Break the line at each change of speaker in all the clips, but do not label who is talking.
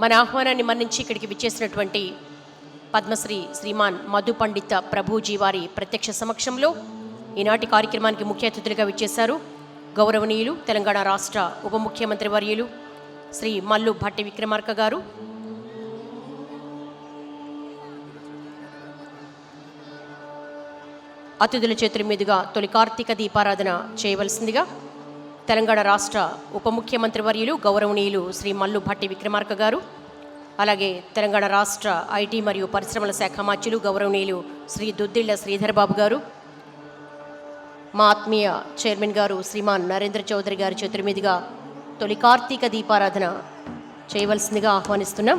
మన ఆహ్వానాన్ని మన్నించి ఇక్కడికి విచ్చేసినటువంటి పద్మశ్రీ శ్రీమాన్ మధు పండిత ప్రభుజీ వారి ప్రత్యక్ష సమక్షంలో ఈనాటి కార్యక్రమానికి ముఖ్య అతిథులుగా విచ్చేశారు గౌరవనీయులు తెలంగాణ రాష్ట్ర ఉప ముఖ్యమంత్రి వర్యులు శ్రీ మల్లు భట్టి విక్రమార్క గారు. అతిథుల చేతుల మీదుగా తొలి కార్తీక దీపారాధన చేయవలసిందిగా తెలంగాణ రాష్ట్ర ఉప ముఖ్యమంత్రి వర్యులు గౌరవనీయులు శ్రీ మల్లు భట్టి విక్రమార్క గారు అలాగే తెలంగాణ రాష్ట్ర ఐటీ మరియు పరిశ్రమల శాఖ మాత్యులు గౌరవనీయులు శ్రీ దుద్దిళ్ళ శ్రీధర్ బాబు గారు మా ఆత్మీయ చైర్మన్ గారు శ్రీమాన్ నరేంద్ర చౌదరి గారి చేతుల మీదుగా తొలి కార్తీక దీపారాధన చేయవలసిందిగా ఆహ్వానిస్తున్నాం.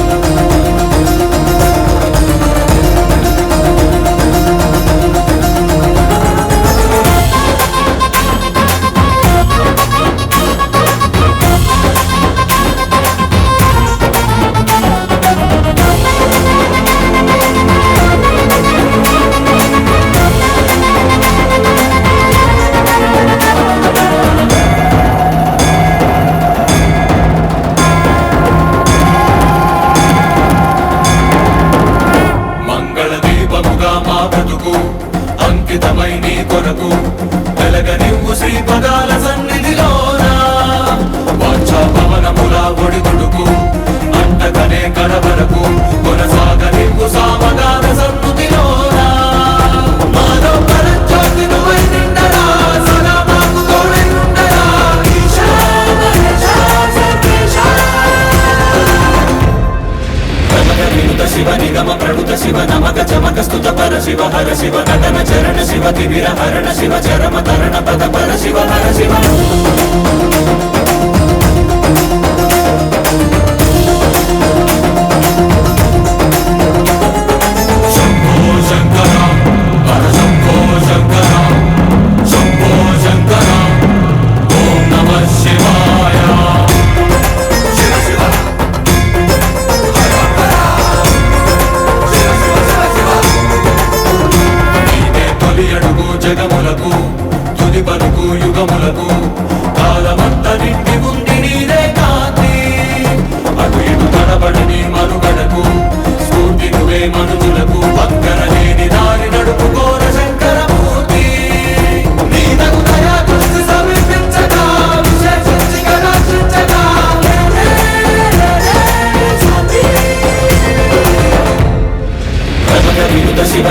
దీపముగా మా బ్రతుకు అంకితమై నీ కొరకు. వెలగనివ్వు శ్రీ పదాల సన్నిధిలోనా? వాంఛా పవనముల ఒడిదుడుకు అంటకనే కడవరకు కొనసాగనివ్వు సామగాన తిమిర హరణ శివ చరమ తరణ పద పర శివ హర శివ. తుది యుగములకు కాలమంత నిండి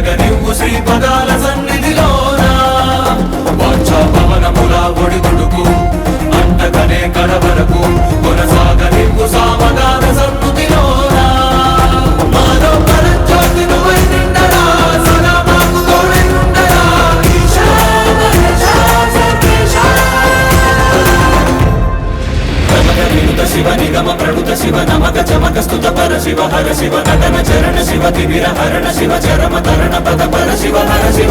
వెలగనివ్వు శ్రీ పదాల సన్ని తిమిర హరణ శివ చరమ తరణ పద పర శివ హర శివ